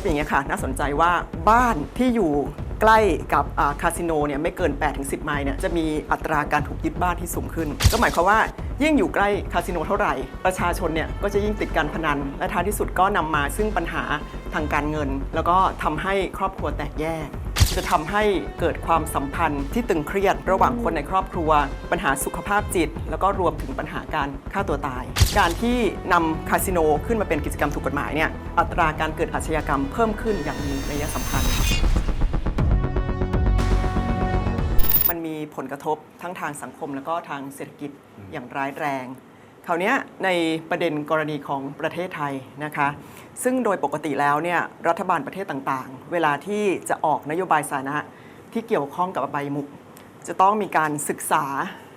บอย่างเงี้ยค่ะ น่าสนใจว่าบ้านที่อยู่ใกล้กับคาสิโนเนี่ยไม่เกิน 8-10 ไมล์เนี่ยจะมีอัตราการถูกยึดบ้านที่สูงขึ้น ก็หมายความว่ายิ่งอยู่ใกล้คาสิโนเท่าไหร่ ประชาชนเนี่ยก็จะยิ่งติดการพนัน และท้ายที่สุดก็นำมาซึ่งปัญหาทางการเงิน แล้วก็ทำให้ครอบครัวแตกแยก จะทำให้เกิดความสัมพันธ์ที่ตึงเครียดระหว่างคนในครอบครัว ปัญหาสุขภาพจิต แล้วก็รวมถึงปัญหาการฆ่าตัวตาย การที่นำคาสิโนขึ้นมาเป็นกิจกรรมถูกกฎหมายเนี่ยอัตราการเกิดอาชญากรรมเพิ่มขึ้นอย่างมีนัยสำคัญมันมีผลกระทบทั้งทางสังคมแล้วก็ทางเศรษฐกิจอย่างร้ายแรง คราวนี้ในประเด็นกรณีของประเทศไทยนะคะ ซึ่งโดยปกติแล้วเนี่ยรัฐบาลประเทศต่างๆ เวลาที่จะออกนโยบายสาธารณะที่เกี่ยวข้องกับอบมุก จะต้องมีการศึกษา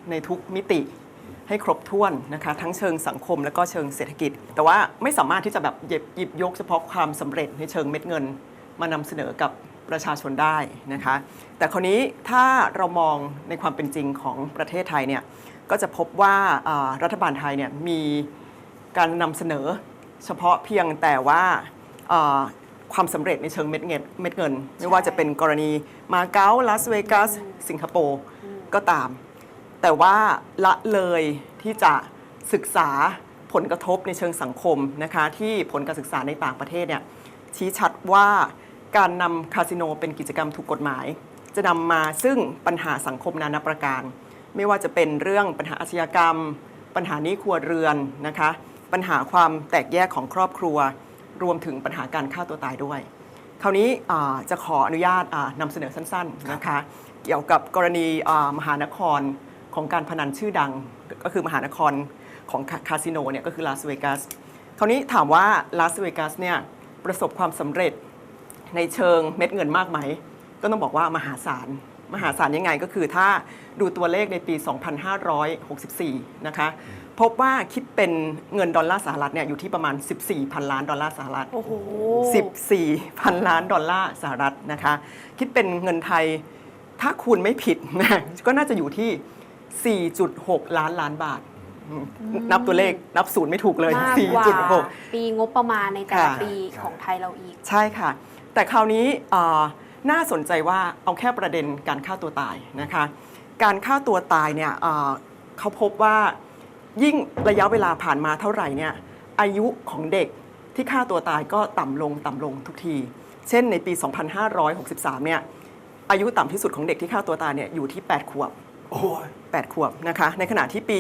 ในทุกมิติให้ครบถ้วนนะคะ ทั้งเชิงสังคมและก็เชิงเศรษฐกิจ แต่ว่าไม่สามารถที่จะแบบหยิบหยิบยกเฉพาะความสำเร็จในเชิงเม็ดเงิน มานำเสนอกับ ประชาชนได้นะคะ แต่คราวนี้ถ้าเรามองในความเป็นจริงของประเทศไทยเนี่ยก็จะพบว่ารัฐบาลไทยเนี่ยมีการนำเสนอเฉพาะเพียงแต่ว่าอ่าความสำเร็จในเชิงเม็ดเงินเม็ดเงิน ไม่ว่าจะเป็นกรณีมาเก๊าลาสเวกัสสิงคโปร์ก็ตาม แต่ว่าละเลยที่จะศึกษาผลกระทบในเชิงสังคมนะคะที่ผลการศึกษาในต่างประเทศเนี่ยชี้ชัดว่า การนำคาสิโนเป็นกิจกรรมถูกกฎหมาย จะนำมาซึ่งปัญหาสังคมนานาประการ ไม่ว่าจะเป็นเรื่องปัญหาอาชญากรรม ปัญหาหนี้ครัวเรือนนะคะ ปัญหาความแตกแยกของครอบครัว รวมถึงปัญหาการฆ่าตัวตายด้วย คราวนี้อ่าจะขออนุญาตอ่านำเสนอสั้นๆนะคะเกี่ยวกับกรณีอ่ามหานครของการพนันชื่อดังก็คือมหานครของคาคาสิโนเนี่ยก็คือลาสเวกัสคราวนี้ถามว่าลาสเวกัสเนี่ยประสบความสำเร็จ ในเชิงเม็ดเงินมากไหม ก็ต้องบอกว่ามหาศาล มหาศาลยังไงก็คือถ้าดูตัวเลขในปี 2564 นะคะ พบว่าคิดเป็นเงินดอลลาร์สหรัฐเนี่ยอยู่ที่ประมาณ 14พันล้านดอลลาร์สหรัฐ โอ้โห14พันล้านดอลลาร์สหรัฐนะคะ คิดเป็นเงินไทยถ้าคูณไม่ผิดนะก็น่าจะอยู่ที่ 4.6 ล้านล้านบาทอืมนับตัวเลขนับศูนย์ไม่ถูกเลย มากกว่า4.6 ปีงบประมาณในแต่ละค่ะ ปีของไทยเราอีก ใช่ค่ะ แต่คราวนี้เอ่อน่าสนใจว่าเอาแค่ประเด็นการฆ่าตัวตายนะคะ การฆ่าตัวตายเนี่ยเอ่อเขาพบว่ายิ่งระยะเวลาผ่านมาเท่าไหร่เนี่ยอายุของเด็กที่ฆ่าตัวตายก็ต่ำลงต่ำลงทุกที เช่นในปี 2563 เนี่ยอายุต่ำที่สุดของเด็กที่ฆ่าตัวตายเนี่ยอยู่ที่ 8 ขวบ โอ้ย8ขวบนะคะ ในขณะที่ปี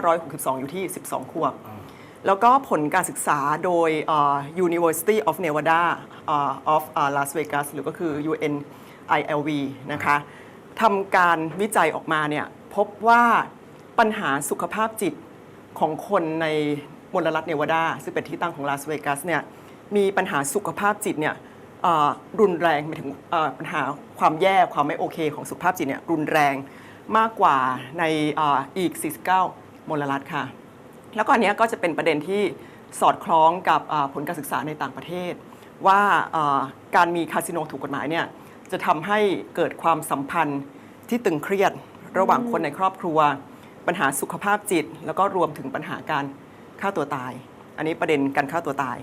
2562 อยู่ที่ 12 ขวบ แล้วก็ผลการศึกษาโดย University of Nevada of Las Vegas หรือก็คือ UNILV นะคะทำการวิจัยออกมาเนี่ยพบว่าปัญหาสุขภาพจิตของคนในมลรัฐเนวาดา ซึ่งเป็นที่ตั้งของลาสเวกัสเนี่ยมีปัญหาสุขภาพจิตเนี่ยรุนแรงหมายถึงปัญหาความแย่ความไม่โอเคของสุขภาพจิตเนี่ยรุนแรงมากกว่าในอ่ออีก 49 มลรัฐค่ะ แล้วก็อันเนี้ยก็จะเป็นประเด็นที่สอดคล้องกับอ่าผลการศึกษาในต่างประเทศว่าอ่าการมีคาสิโนถูกกฎหมายเนี่ยจะทำให้เกิดความสัมพันธ์ที่ตึงเครียดระหว่างคนในครอบครัว ปัญหาสุขภาพจิต แล้วก็รวมถึงปัญหาการฆ่าตัวตาย อันนี้ประเด็นการฆ่าตัวตาย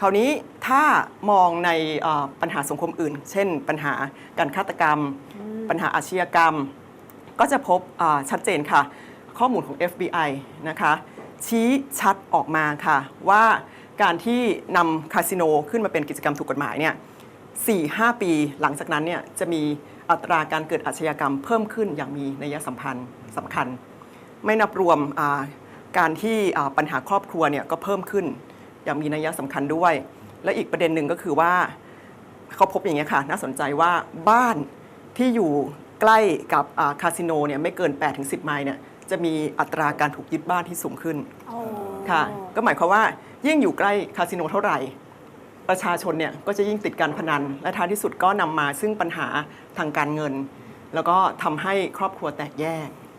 คราวนี้ถ้ามองในอ่าปัญหาสังคมอื่น เช่น ปัญหาการฆาตกรรม ปัญหาอาชญากรรม ก็จะพบอ่าชัดเจนค่ะ ข้อมูลของ FBI นะคะ ชี้ชัดออกมาค่ะ ว่าการที่นำคาสิโนขึ้นมาเป็นกิจกรรมถูกกฎหมายเนี่ย4-5ปีหลังจากนั้นเนี่ยจะมีอัตราการเกิดอาชญากรรมเพิ่มขึ้นอย่างมีนัยสัมพันธ์สำคัญ ไม่นับรวมการที่ปัญหาครอบครัวเนี่ยก็เพิ่มขึ้น อย่างมีนัยสำคัญด้วย และอีกประเด็นหนึ่งก็คือว่าเขาพบอย่างนี้ยค่ะ น่าสนใจว่าบ้านที่อยู่ใกล้กับคาสิโนเนี่ยไม่เกิน 8-10 ไมล์เนี่ย จะมีอัตราการถูกยึดบ้านที่สูงขึ้นโอ้ค่ะ ก็หมายความว่ายิ่งอยู่ใกล้คาสิโนเท่าไหร่ ประชาชนเนี่ยก็จะยิ่งติดการพนัน และท้ายที่สุดก็นำมาซึ่งปัญหาทางการเงิน แล้วก็ทำให้ครอบครัวแตกแยก